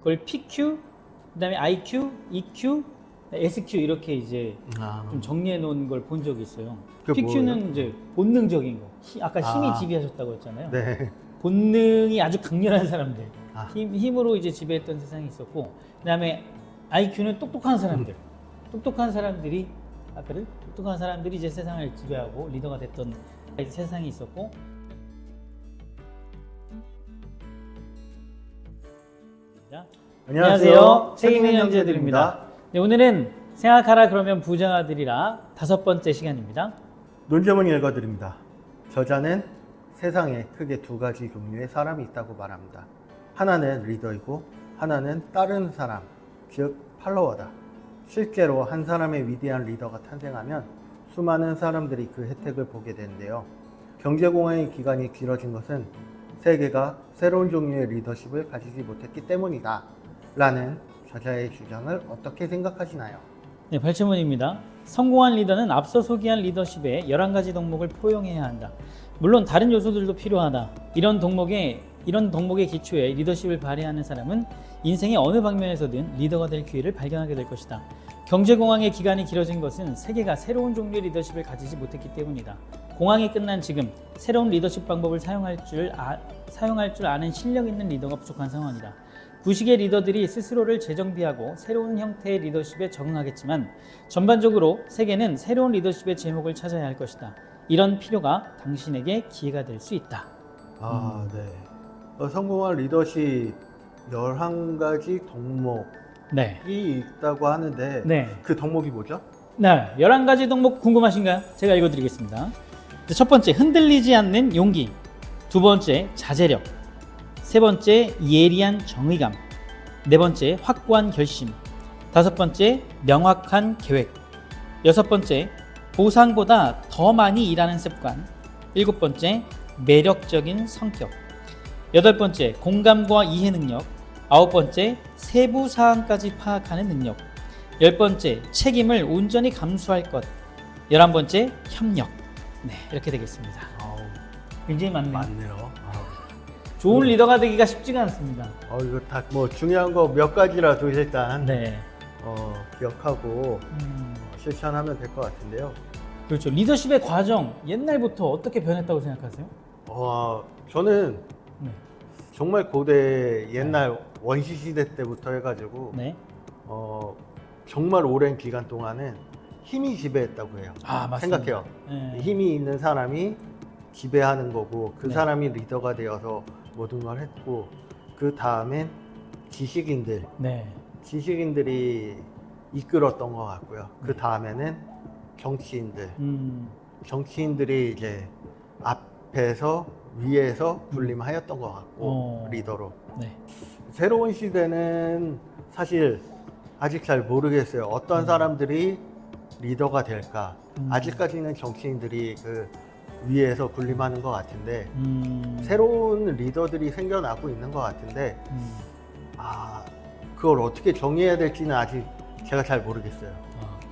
그걸 PQ, 그다음에 IQ, EQ, SQ 이렇게 이제 아, 좀 정리해 놓은 걸 본 적이 있어요. 그게 PQ는 뭐예요? 이제 본능적인 거. 히- 아까 힘이 아. 지배하셨다고 했잖아요. 네. 본능이 아주 강렬한 사람들. 아. 힘, 힘으로 이제 지배했던 세상이 있었고, 그다음에 IQ는 똑똑한 사람들. 똑똑한 사람들이 아까를 똑똑한 사람들이 이제 세상을 지배하고 리더가 됐던 세상이 있었고, 자, 안녕하세요. 책임있는 형제들입니다. 네, 오늘은 생각하라 그러면 부자들이라 다섯 번째 시간입니다. 논제문 읽어드립니다. 저자는 세상에 크게 두 가지 종류의 사람이 있다고 말합니다. 하나는 리더이고 하나는 따르는 사람, 즉 팔로워다. 실제로 한 사람의 위대한 리더가 탄생하면 수많은 사람들이 그 혜택을 보게 되는데요. 경제공황의 기간이 길어진 것은 세계가 새로운 종류의 리더십을 가지지 못했기 때문이다. 라는 저자의 주장을 어떻게 생각하시나요? 네, 발췌문입니다. 성공한 리더는 앞서 소개한 리더십의 11가지 덕목을 포용해야 한다. 물론 다른 요소들도 필요하다. 이런 덕목에 이런 덕목의 기초에 리더십을 발휘하는 사람은 인생의 어느 방면에서든 리더가 될 기회를 발견하게 될 것이다. 경제 공황의 기간이 길어진 것은 세계가 새로운 종류의 리더십을 가지지 못했기 때문이다. 공황이 끝난 지금 새로운 리더십 방법을 사용할 줄 아, 사용할 줄 아는 실력 있는 리더가 부족한 상황이다. 구식의 리더들이 스스로를 재정비하고 새로운 형태의 리더십에 적응하겠지만 전반적으로 세계는 새로운 리더십의 제목을 찾아야 할 것이다. 이런 필요가 당신에게 기회가 될 수 있다. 아, 네. 어, 성공한 리더십 11가지 덕목 이 네. 있다고 하는데 네. 그 덕목이 뭐죠? 네. 11가지 덕목 궁금하신가요? 제가 읽어 드리겠습니다. 첫 번째, 흔들리지 않는 용기. 두 번째, 자제력. 세 번째, 예리한 정의감. 네 번째, 확고한 결심. 다섯 번째, 명확한 계획. 여섯 번째, 보상보다 더 많이 일하는 습관. 일곱 번째, 매력적인 성격. 여덟 번째, 공감과 이해 능력. 아홉 번째, 세부 사항까지 파악하는 능력. 열 번째, 책임을 온전히 감수할 것. 열한 번째, 협력. 네, 이렇게 되겠습니다. 아우, 굉장히 많네요. 많네요. 좋은 리더가 되기가 쉽지가 않습니다. 어, 이거 다 뭐 중요한 거 몇 가지라도 일단 네. 어, 기억하고 음, 실천하면 될 것 같은데요. 그렇죠. 리더십의 과정 옛날부터 어떻게 변했다고 생각하세요? 와, 저는 네. 정말 고대 옛날 원시 시대 때부터 해가지고 네. 어, 정말 오랜 기간 동안은 힘이 지배했다고 해요. 아, 맞습니다. 생각해요. 네. 힘이 있는 사람이 지배하는 거고 그 네. 사람이 리더가 되어서 모든 걸 했고 그 다음엔 지식인들 네. 지식인들이 이끌었던 것 같고요. 그 다음에는 정치인들 음, 정치인들이 이제 앞에서 위에서 군림하였던 것 같고 어. 리더로 네. 새로운 시대는 사실 아직 잘 모르겠어요. 어떤 음. 사람들이 리더가 될까? 음. 아직까지는 정치인들이 그 위에서 군림하는 것 같은데 음, 새로운 리더들이 생겨나고 있는 것 같은데 음, 아 그걸 어떻게 정의해야 될지는 아직 제가 잘 모르겠어요.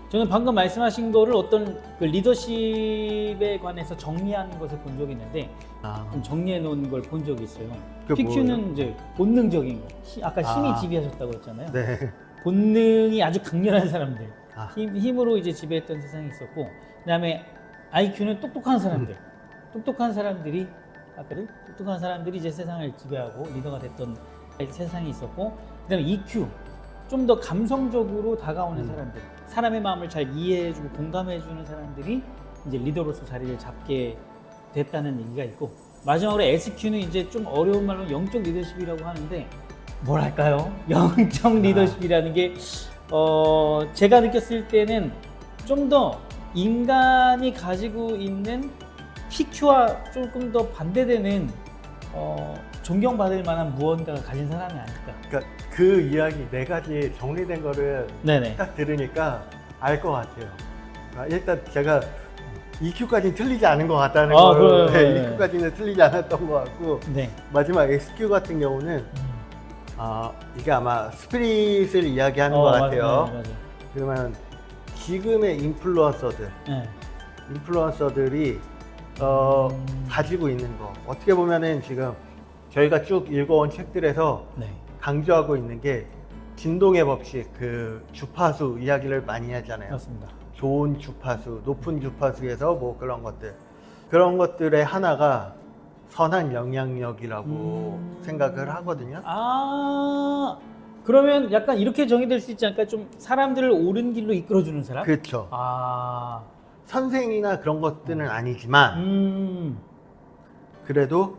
아, 저는 방금 말씀하신 거를 어떤 그 리더십에 관해서 정리하는 것을 본 적이 있는데 아, 좀 정리해 놓은 걸 본 적이 있어요. 그게 PQ는 뭐예요? 이제 본능적인 거. 히- 아까 힘이 아. 지배하셨다고 했잖아요. 네. 본능이 아주 강렬한 사람들. 아. 힘, 힘으로 이제 지배했던 세상이 있었고, 그다음에 IQ는 똑똑한 사람들. 똑똑한 사람들이 아까를 똑똑한 사람들이 이제 세상을 지배하고 리더가 됐던 세상이 있었고, 그다음에 EQ 좀 더 감성적으로 다가오는 음. 사람들, 사람의 마음을 잘 이해해주고 공감해주는 사람들이 이제 리더로서 자리를 잡게 됐다는 얘기가 있고, 마지막으로 SQ는 이제 좀 어려운 말로 영적 리더십이라고 하는데 뭐랄까요? 영적 리더십이라는 게 어, 제가 느꼈을 때는 좀 더 인간이 가지고 있는 PQ와 조금 더 반대되는 어, 존경받을 만한 무언가가 가진 사람이 아닐까. 그러니까 그 이야기 네 가지 정리된 거를 네네. 딱 들으니까 알 것 같아요. 아, 일단 제가 EQ까지는 틀리지 않은 것 같다는 아, 걸 그래요? 네, 네. EQ까지는 틀리지 않았던 것 같고 네. 마지막 XQ 같은 경우는 아, 이게 아마 스피릿을 이야기하는 어, 것 맞아요. 같아요. 네, 맞아요. 그러면 지금의 인플루언서들, 네. 인플루언서들이 어, 음. 가지고 있는 거 어떻게 보면은 지금 저희가 쭉 읽어온 책들에서 네. 강조하고 있는 게 진동의 법칙, 그 주파수 이야기를 많이 하잖아요. 맞습니다. 좋은 주파수, 높은 주파수에서 뭐 그런 것들. 그런 것들의 하나가 선한 영향력이라고 음. 생각을 하거든요. 아 그러면 약간 이렇게 정의될 수 있지 않을까? 좀 사람들을 옳은 길로 이끌어주는 사람? 그렇죠. 아, 선생이나 그런 것들은 아니지만 음, 그래도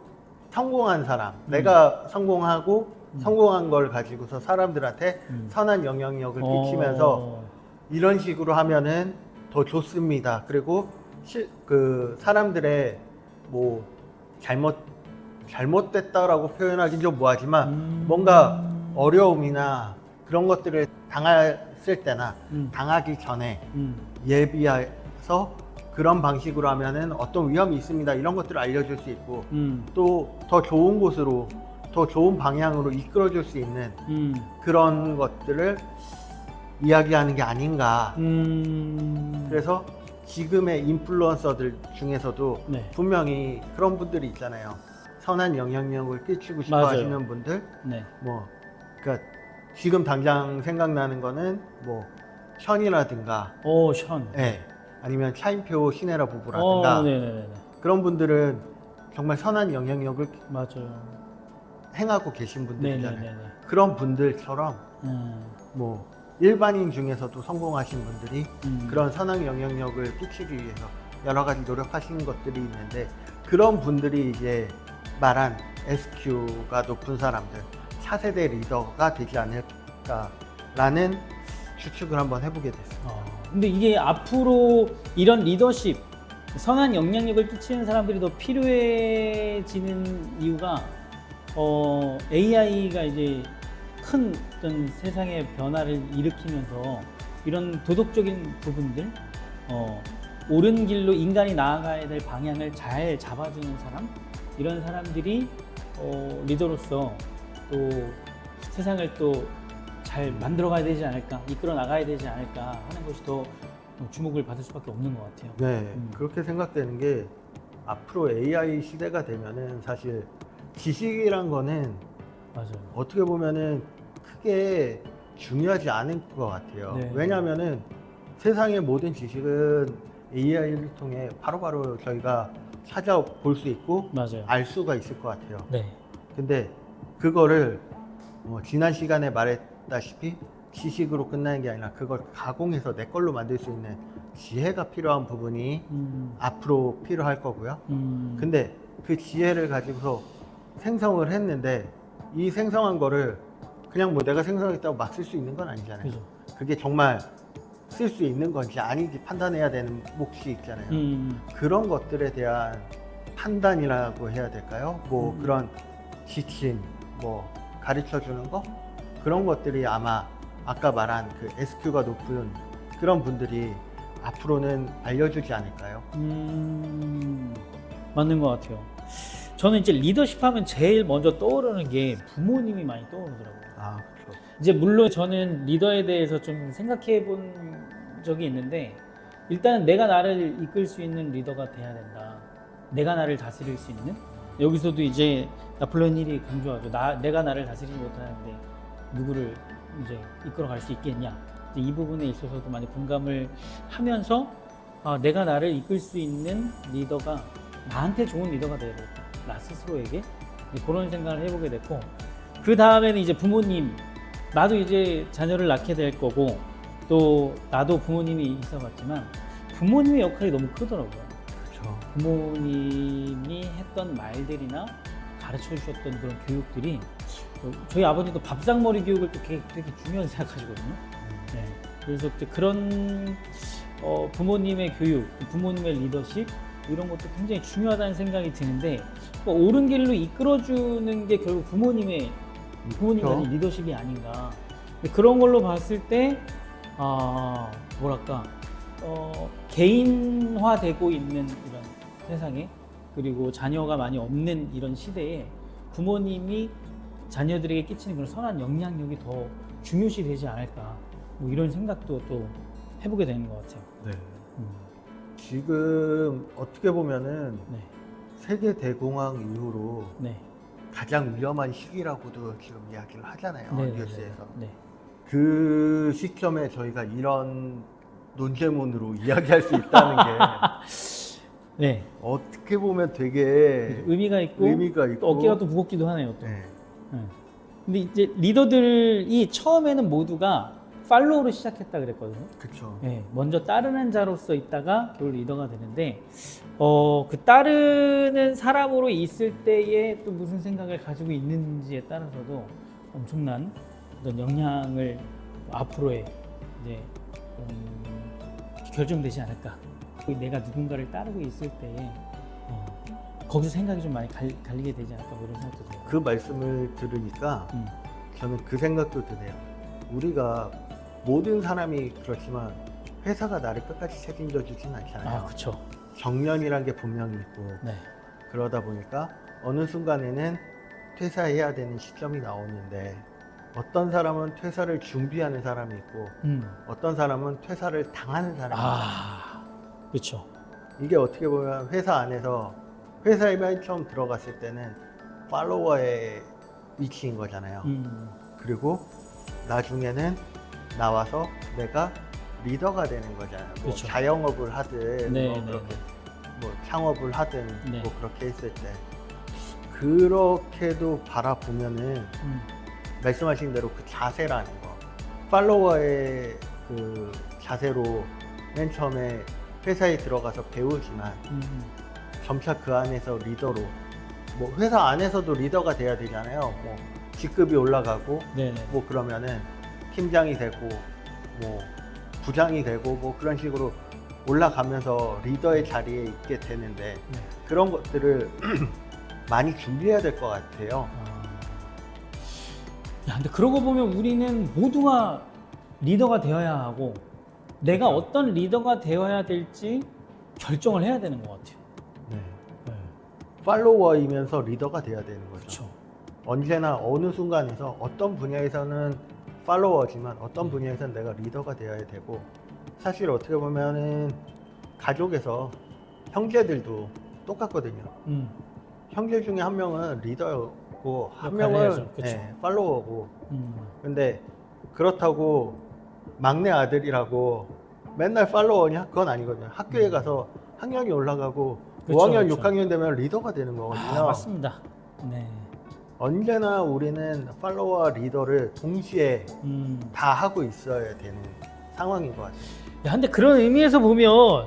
성공한 사람, 내가 성공하고 음. 성공한 걸 가지고서 사람들한테 음. 선한 영향력을 끼치면서 어, 이런 식으로 하면은 더 좋습니다. 그리고 실, 그 사람들의 뭐 잘못 잘못됐다라고 표현하긴 좀 뭐하지만 음. 뭔가 어려움이나 그런 것들을 당했을 때나 음, 당하기 전에 음, 예비해서 그런 방식으로 하면은 어떤 위험이 있습니다. 이런 것들을 알려줄 수 있고 음, 또 더 좋은 곳으로 더 좋은 방향으로 이끌어줄 수 있는 음, 그런 것들을 이야기하는 게 아닌가. 음. 그래서 지금의 인플루언서들 중에서도 네. 분명히 그런 분들이 있잖아요. 선한 영향력을 끼치고 싶어 맞아요. 하시는 분들, 네. 뭐, 그러니까 지금 당장 생각나는 거는 뭐 션이라든가, 오, 션. 예, 아니면 차인표 신혜라 부부라든가 어, 네네네. 그런 분들은 정말 선한 영향력을 맞아요. 행하고 계신 분들이잖아요. 네네네. 그런 분들처럼 음, 뭐 일반인 중에서도 성공하신 분들이 음. 그런 선한 영향력을 끼치기 위해서 여러 가지 노력하시는 것들이 있는데 그런 분들이 이제 말한 SQ가 높은 사람들, 차세대 리더가 되지 않을까라는 추측을 한번 해보게 됐어요. 어, 근데 이게 앞으로 이런 리더십, 선한 영향력을 끼치는 사람들이 더 필요해지는 이유가 어, AI가 이제 큰 어떤 세상의 변화를 일으키면서 이런 도덕적인 부분들, 어, 옳은 길로 인간이 나아가야 될 방향을 잘 잡아주는 사람, 이런 사람들이 어, 리더로서 또 세상을 또 잘 만들어가야 되지 않을까, 이끌어 나가야 되지 않을까 하는 것이 더 주목을 받을 수밖에 없는 것 같아요. 네, 음. 그렇게 생각되는 게 앞으로 AI 시대가 되면은 사실 지식이란 거는 맞아요. 어떻게 보면은 크게 중요하지 않을 것 같아요. 네. 왜냐하면은 세상의 모든 지식은 AI를 통해 바로바로 저희가 찾아볼 수 있고 맞아요. 알 수가 있을 것 같아요. 네. 근데 그거를 뭐 지난 시간에 말했 다시피 지식으로 끝나는 게 아니라 그걸 가공해서 내 걸로 만들 수 있는 지혜가 필요한 부분이 음, 앞으로 필요할 거고요. 음, 근데 그 지혜를 가지고서 생성을 했는데 이 생성한 거를 그냥 뭐 내가 생성했다고 막 쓸 수 있는 건 아니잖아요. 그죠. 그게 정말 쓸 수 있는 건지 아닌지 판단해야 되는 몫이 있잖아요. 음, 그런 것들에 대한 판단이라고 해야 될까요? 뭐 음. 그런 지침, 뭐 가르쳐 주는 거 그런 것들이 아마 아까 말한 그 SQ가 높은 그런 분들이 앞으로는 알려주지 않을까요? 음, 맞는 것 같아요. 저는 이제 리더십 하면 제일 먼저 떠오르는 게 부모님이 많이 떠오르더라고요. 아, 그렇죠. 이제 물론 저는 리더에 대해서 좀 생각해 본 적이 있는데 일단은 내가 나를 이끌 수 있는 리더가 돼야 된다. 내가 나를 다스릴 수 있는 여기서도 이제 나폴레옹 힐이 강조하죠. 나 내가 나를 다스리지 못하는데 누구를 이제 이끌어갈 수 있겠냐. 이 부분에 있어서도 많이 공감을 하면서 아, 내가 나를 이끌 수 있는 리더가 나한테 좋은 리더가 돼야 되겠다. 나 스스로에게 그런 생각을 해보게 됐고 그 다음에는 이제 부모님 나도 이제 자녀를 낳게 될 거고 또 나도 부모님이 있어봤지만 부모님의 역할이 너무 크더라고요. 그렇죠. 부모님이 했던 말들이나 가르쳐 주셨던 그런 교육들이 어, 저희 아버지도 밥상머리 교육을 또 되게, 되게 중요하게 생각하시거든요. 네. 그래서 그런 어, 부모님의 교육, 부모님의 리더십 이런 것도 굉장히 중요하다는 생각이 드는데 뭐 옳은 길로 이끌어주는 게 결국 부모님의 부모님 그렇죠. 가진 리더십이 아닌가. 그런 걸로 봤을 때, 아, 뭐랄까, 어, 개인화되고 있는 이런 세상에, 그리고 자녀가 많이 없는 이런 시대에 부모님이 자녀들에게 끼치는 그런 선한 영향력이 더 중요시 되지 않을까. 뭐 이런 생각도 또 해보게 되는 것 같아요. 네. 음, 지금 어떻게 보면은 네, 세계 대공황 이후로 네, 가장 위험한 시기라고도 지금 이야기를 하잖아요 네, 네, 뉴스에서. 네. 그 시점에 저희가 이런 논제문으로 이야기할 수 있다는 게 네. 어떻게 보면 되게 의미가 있고 의미가 있고 또 어깨가 또 무겁기도 하네요. 또. 네. 네. 근데 이제 리더들이 처음에는 모두가 팔로우로 시작했다 그랬거든요. 그렇죠. 네, 먼저 따르는 자로서 있다가 결국 리더가 되는데 어, 그 따르는 사람으로 있을 때에 또 무슨 생각을 가지고 있는지에 따라서도 엄청난 어떤 영향을 앞으로의 이제 음, 결정되지 않을까. 내가 누군가를 따르고 있을 때에 어, 거기서 생각이 좀 많이 갈, 갈리게 되지 않을까 뭐 이런 생각도 들어요. 그 말씀을 들으니까 음, 저는 그 생각도 드네요. 우리가 모든 사람이 그렇지만 회사가 나를 끝까지 책임져 주진 않잖아요. 아 그렇죠. 정년이란 게 분명히 있고 네. 그러다 보니까 어느 순간에는 퇴사해야 되는 시점이 나오는데 어떤 사람은 퇴사를 준비하는 사람이 있고 음. 어떤 사람은 퇴사를 당하는 사람이 있고 아 그렇죠. 이게 어떻게 보면 회사 안에서 회사에 맨 처음 들어갔을 때는 팔로워의 위치인 거잖아요. 음. 그리고 나중에는 나와서 내가 리더가 되는 거잖아요. 뭐 그렇죠. 자영업을 하든 네, 뭐 네, 그렇게 뭐 창업을 하든 네. 뭐 그렇게 했을 때 그렇게도 바라보면은 음. 말씀하신 대로 그 자세라는 거 팔로워의 그 자세로 맨 처음에 회사에 들어가서 배우지만 음. 점차 그 안에서 리더로 뭐 회사 안에서도 리더가 돼야 되잖아요. 뭐 직급이 올라가고 네네. 뭐 그러면은 팀장이 되고 뭐 부장이 되고 뭐 그런 식으로 올라가면서 리더의 자리에 있게 되는데 네. 그런 것들을 많이 준비해야 될 것 같아요. 아. 야, 근데 그러고 보면 우리는 모두가 리더가 되어야 하고 내가 그렇죠. 어떤 리더가 되어야 될지 결정을 해야 되는 것 같아요. 팔로워이면서 리더가 돼야 되는 거죠. 그렇죠. 언제나 어느 순간에서 어떤 분야에서는 팔로워지만 어떤 네. 분야에서는 내가 리더가 되어야 되고 사실 어떻게 보면은 가족에서 형제들도 똑같거든요. 음. 형제 중에 한 명은 리더고 한 명은. 그쵸. 네, 팔로워고 음. 근데 그렇다고 막내 아들이라고 맨날 팔로워냐? 그건 아니거든요. 학교에 음. 가서 학년이 올라가고 그쵸, 5학년, 그쵸. 6학년 되면 리더가 되는 거거든요. 아, 맞습니다. 네. 언제나 우리는 팔로워와 리더를 동시에 음. 다 하고 있어야 되는 상황인 것 같아요. 야, 근데 그런 의미에서 보면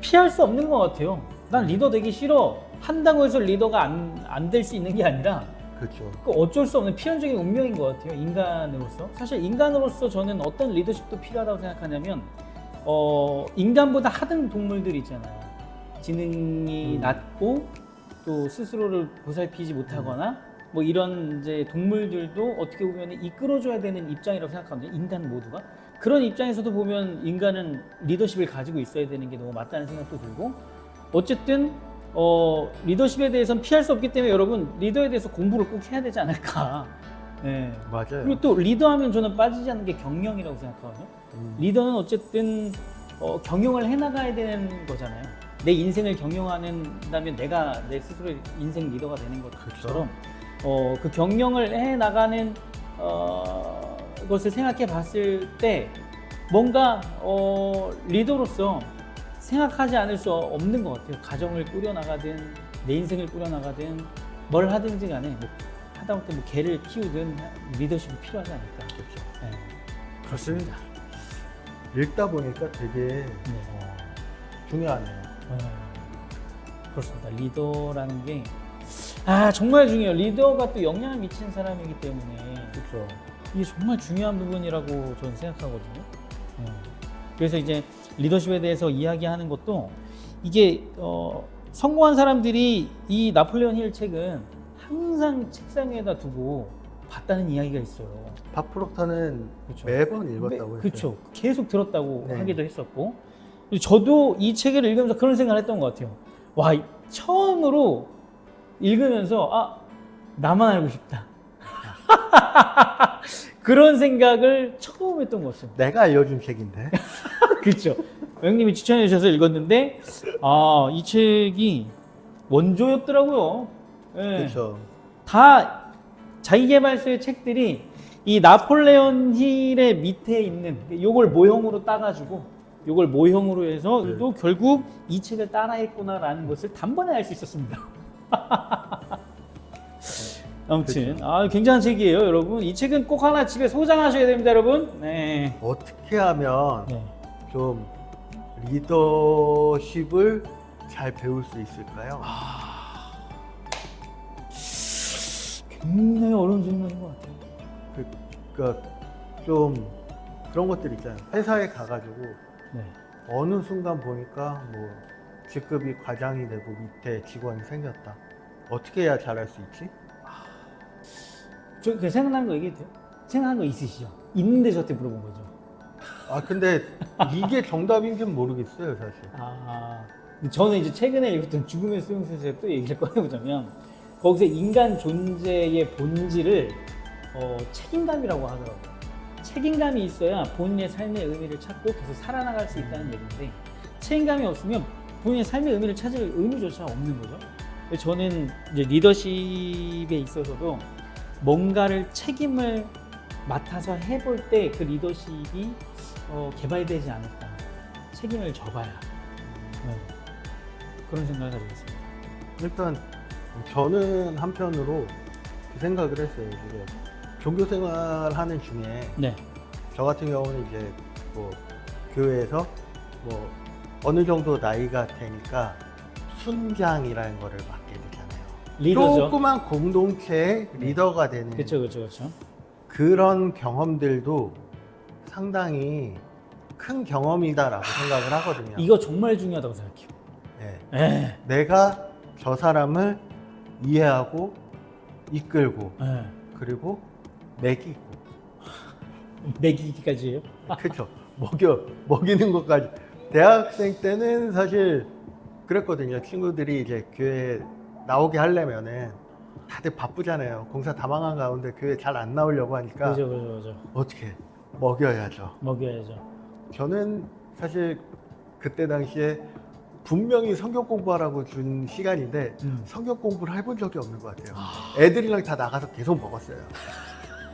피할 수 없는 것 같아요. 난 리더 되기 싫어. 한다고 해서 리더가 안, 안 될 수 있는 게 아니라 그렇죠. 그 어쩔 수 없는 필연적인 운명인 것 같아요. 인간으로서. 사실 인간으로서 저는 어떤 리더십도 필요하다고 생각하냐면, 어, 인간보다 하등 동물들 있잖아요. 지능이 음. 낮고 또 스스로를 보살피지 못하거나 뭐 이런 이제 동물들도 어떻게 보면 이끌어줘야 되는 입장이라고 생각하거든요. 인간 모두가. 그런 입장에서도 보면 인간은 리더십을 가지고 있어야 되는 게 너무 맞다는 생각도 들고 어쨌든 어, 리더십에 대해서는 피할 수 없기 때문에 여러분 리더에 대해서 공부를 꼭 해야 되지 않을까. 네. 맞아요. 그리고 또 리더하면 저는 빠지지 않는 게 경영이라고 생각하거든요. 음, 리더는 어쨌든 어, 경영을 해나가야 되는 거잖아요. 내 인생을 경영하는다면 내가 내 스스로 인생 리더가 되는 것처럼 어, 그 경영을 해 나가는 어, 것을 생각해 봤을 때 뭔가 어, 리더로서 생각하지 않을 수 없는 것 같아요. 가정을 꾸려 나가든 내 인생을 꾸려 나가든 뭘 하든지 간에 뭐 하다못해 뭐 개를 키우든 리더십이 필요하지 않을까. 그렇죠. 네, 그렇습니다. 읽다 보니까 되게 네. 어, 중요하네요. 어, 그렇습니다. 리더라는 게, 아, 정말 중요해요. 리더가 또 영향을 미치는 사람이기 때문에 그렇죠. 이게 정말 중요한 부분이라고 저는 생각하거든요. 어, 그래서 이제 리더십에 대해서 이야기하는 것도 이게 어, 성공한 사람들이 이 나폴레온 힐 책은 항상 책상 위에다 두고 봤다는 이야기가 있어요. 박 프록터는 그렇죠. 매번 읽었다고 했어요. 그렇죠. 계속 들었다고 네. 하기도 했었고 저도 이 책을 읽으면서 그런 생각을 했던 것 같아요. 와 이- 처음으로 읽으면서 아 나만 알고 싶다. 그런 생각을 처음 했던 것 같아요. 내가 알려준 책인데. 그렇죠. 형님이 추천해 주셔서 읽었는데 아 이 책이 원조였더라고요. 예. 그렇죠. 다 자기개발서의 책들이 이 나폴레온 힐의 밑에 있는 요걸 모형으로 따가지고 요걸 모형으로 해서 네. 또 결국 이 책을 따라했구나라는 것을 단번에 알 수 있었습니다. 아무튼 아 굉장한 책이에요, 여러분. 이 책은 꼭 하나 집에 소장하셔야 됩니다, 여러분. 네. 어떻게 하면 네. 좀 리더십을 잘 배울 수 있을까요? 굉장히 어려운 질문인 것 같아요. 그, 그러니까 좀 그런 것들 있잖아요. 회사에 가가지고 네. 어느 순간 보니까 뭐 직급이 과장이 되고 밑에 직원이 생겼다. 어떻게 해야 잘할 수 있지? 저 그냥 생각나는 거 얘기해도 돼요? 생각나는 거 있으시죠? 있는데 저한테 물어본 거죠. 아 근데 이게 정답인지는 모르겠어요 사실. 아, 근데 저는 이제 최근에 읽었던 죽음의 수용소에서 또 얘기를 꺼내보자면 거기서 인간 존재의 본질을 어, 책임감이라고 하더라고요. 책임감이 있어야 본인의 삶의 의미를 찾고 계속 살아나갈 수 있다는 얘기인데 책임감이 없으면 본인의 삶의 의미를 찾을 의미조차 없는 거죠. 저는 이제 리더십에 있어서도 뭔가를 책임을 맡아서 해볼 때 그 리더십이 어, 개발되지 않을까. 책임을 져봐야. 네. 그런 생각을 가지고 있습니다. 일단 저는 한편으로 그 생각을 했어요. 이게 종교 생활하는 중에 네. 저 같은 경우는 이제 뭐 교회에서 뭐 어느 정도 나이가 되니까 순장이라는 거를 맡게 되잖아요. 리더죠. 조그만 공동체의 리더가 되는 그렇죠, 그렇죠, 그렇죠. 그런 경험들도 상당히 큰 경험이다라고 생각을 하거든요. 이거 정말 중요하다고 생각해요. 예. 예. 내가 저 사람을 이해하고 이끌고 예. 그리고 먹이고 매기기까지예요. 그렇죠 먹여 먹이는 것까지 대학생 때는 사실 그랬거든요 친구들이 이제 교회 나오게 하려면은 다들 바쁘잖아요 공사 다 망한 가운데 교회 잘 안 나오려고 하니까 그죠, 그죠, 그죠. 어떻게 먹여야죠 먹여야죠. 저는 사실 그때 당시에 분명히 성경 공부하라고 준 시간인데 음. 성경 공부를 해본 적이 없는 것 같아요. 애들이랑 다 나가서 계속 먹었어요.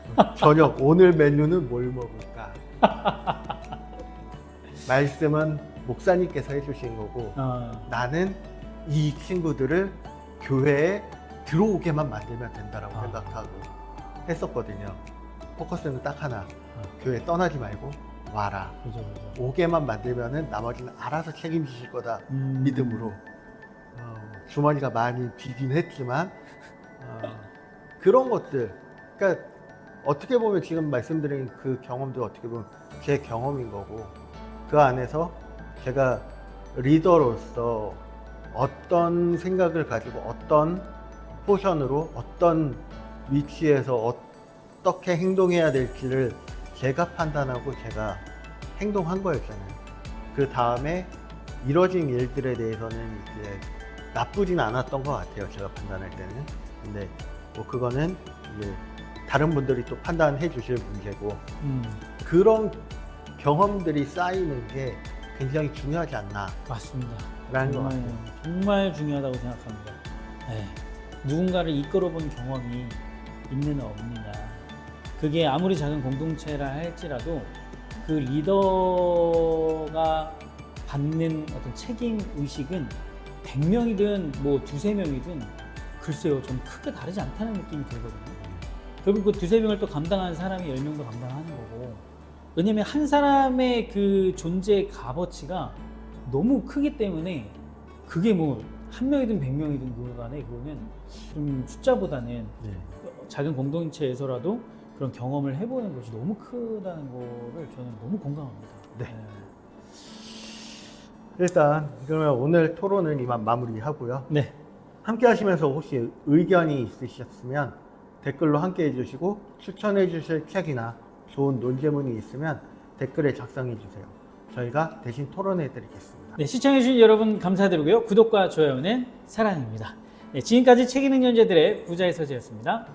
저녁 오늘 메뉴는 뭘 먹을까? 말씀은 목사님께서 해주신 거고 어, 나는 이 친구들을 교회에 들어오게만 만들면 된다라고 아. 생각하고 했었거든요. 포커스는 딱 하나. 어, 교회 떠나지 말고 와라. 그죠, 그죠. 오게만 만들면은 나머지는 알아서 책임지실 거다. 음. 믿음으로. 어, 주머니가 많이 비긴 했지만 어, 그런 것들. 그러니까 어떻게 보면 지금 말씀드린 그 경험도 어떻게 보면 제 경험인 거고 그 안에서 제가 리더로서 어떤 생각을 가지고 어떤 포션으로 어떤 위치에서 어떻게 행동해야 될지를 제가 판단하고 제가 행동한 거였잖아요. 그 다음에 이뤄진 일들에 대해서는 이제 나쁘진 않았던 것 같아요. 제가 판단할 때는. 근데 뭐 그거는 이제 다른 분들이 또 판단해 주실 문제고 음, 그런 경험들이 쌓이는 게 굉장히 중요하지 않나라는 맞습니다. 것 정말, 같아요. 정말 중요하다고 생각합니다. 네. 누군가를 이끌어본 경험이 있는 없느냐. 그게 아무리 작은 공동체라 할지라도 그 리더가 받는 어떤 책임 의식은 100명이든 뭐 두세 명이든 글쎄요, 좀 크게 다르지 않다는 느낌이 들거든요. 결국 그 두세 명을 또 감당하는 사람이 10명도 감당하는 거고. 왜냐면 한 사람의 그 존재의 값어치가 너무 크기 때문에 그게 뭐 한 명이든 백 명이든 그간에 그거는 좀 숫자보다는 네. 작은 공동체에서라도 그런 경험을 해보는 것이 너무 크다는 거를 저는 너무 공감합니다. 네. 일단 그러면 오늘 토론은 이만 마무리하고요. 네. 함께 하시면서 혹시 의견이 있으셨으면 댓글로 함께 해주시고 추천해 주실 책이나 좋은 논제문이 있으면 댓글에 작성해 주세요. 저희가 대신 토론해 드리겠습니다. 네, 시청해 주신 여러분 감사드리고요. 구독과 좋아요는 사랑입니다. 네, 지금까지 책임 있는 연재들의 부자의 서재였습니다.